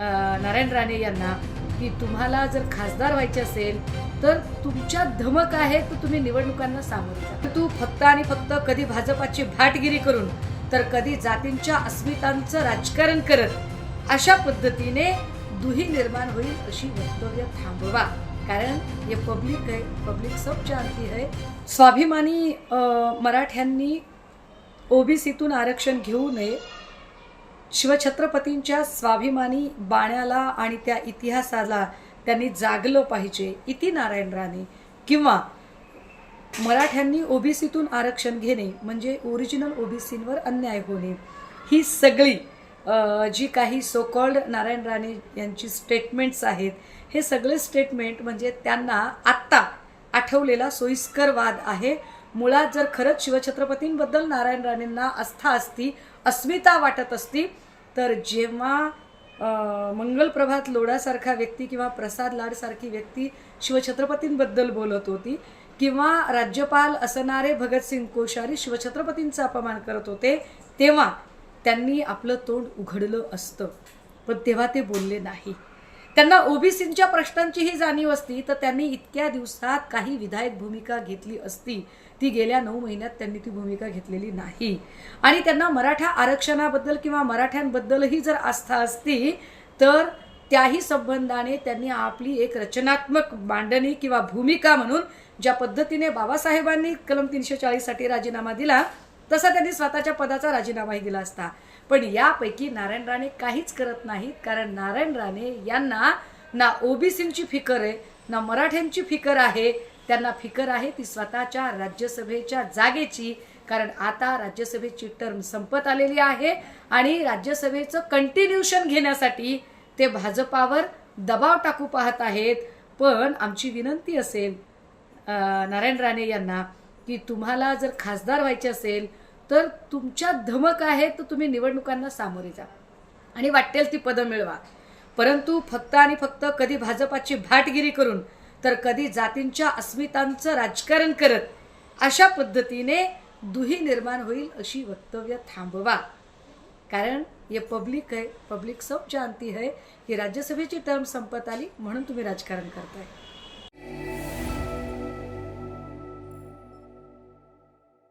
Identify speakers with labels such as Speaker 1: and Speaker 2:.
Speaker 1: नारायण राणे यांना की तुम्हाला जर खासदार व्हायचे असेल तर तुमच्या धमक आहे तर तुम्ही निवडणुकांना सामोरे जा. तू फक्त आणि फक्त कधी भाजपाची भाटगिरी करून तर कधी जातींच्या अस्मितांचं राजकारण करत अशा पद्धतीने दुही निर्माण होईल अशी वक्तव्य थांबवा. कारण हे पब्लिक आहे पब्लिक सब जानती आहे. स्वाभिमानी मराठ्यांनी ओबीसीतून आरक्षण घेऊ नये शिवछत्रपतींच्या स्वाभिमानी बाण्याला आणि त्या इतिहासाला त्यांनी जागलं पाहिजे इति नारायण राणे. किंवा मराठ्यांनी ओबीसीतून आरक्षण घेणे म्हणजे ओरिजिनल ओबीसींवर अन्याय होणे. ही सगळी जी काही सोकॉल्ड नारायण राणे यांची स्टेटमेंट्स आहेत हे सगळे स्टेटमेंट म्हणजे त्यांना आत्ता आठवलेला सोयीस्कर वाद आहे. मुळात जर खरंच शिवछत्रपतींबद्दल नारायण राणेंना आस्था असती अस्मिता वाटत असती तर जेव्हा मंगलप्रभात लोढासारखा व्यक्ती किंवा प्रसाद लाडसारखी व्यक्ती शिवछत्रपतींबद्दल बोलत होती किंवा राज्यपाल असणारे भगतसिंग कोश्यारी शिवछत्रपतींचा अपमान करत होते तेव्हा त्यांनी आपलं तोंड उघडलं असतं. पण तेव्हा ते बोलले नाही. त्यांना ओबीसींच्या प्रश्नांचीही जाणीव असती तर त्यांनी इतक्या दिवसात काही विधायक भूमिका घेतली असती. ती गेल्या नऊ महिन्यात त्यांनी ती भूमिका घेतलेली नाही. आणि त्यांना मराठा आरक्षणाबद्दल किंवा मराठ्यांबद्दलही जर आस्था असती तर त्याही संबंधाने त्यांनी आपली एक रचनात्मक मांडणी किंवा भूमिका म्हणून ज्या पद्धतीने बाबासाहेबांनी कलम तीनशे चाळीससाठी राजीनामा दिला तसा त्यांनी स्वतःच्या पदाचा राजीनामाही दिला असता. पण यापैकी नारायण राणे काहीच करत नाहीत कारण नारायण राणे यांना ना ओबीसींची फिकर आहे ना मराठ्यांची फिकर आहे. त्यांना फिकर आहे ती स्वतःच्या राज्यसभेच्या जागेची कारण आता राज्यसभेची टर्म संपत आलेली आहे आणि राज्यसभेचं कंटिन्युशन घेण्यासाठी ते भाजपावर दबाव टाकू पाहत आहेत. पण आमची विनंती असेल नारायण राणे यांना की तुम्हाला जर खासदार व्हायचे असेल तर तुमच्या धमक आहे तर तुम्ही निवडणुकांना सामोरे जा. आणि वाटेल ती पदं मिळवा. परंतु फक्त आणि फक्त कधी भाजपाची भाटगिरी करून तर कधी जातींच्या अस्मितांचं राजकारण करत अशा पद्धतीने दुही निर्माण होईल अशी वक्तव्य थांबवा. कारण हे पब्लिक आहे पब्लिक सब जानती है की राज्यसभेची टर्म संपत आली म्हणून तुम्ही राजकारण करताय.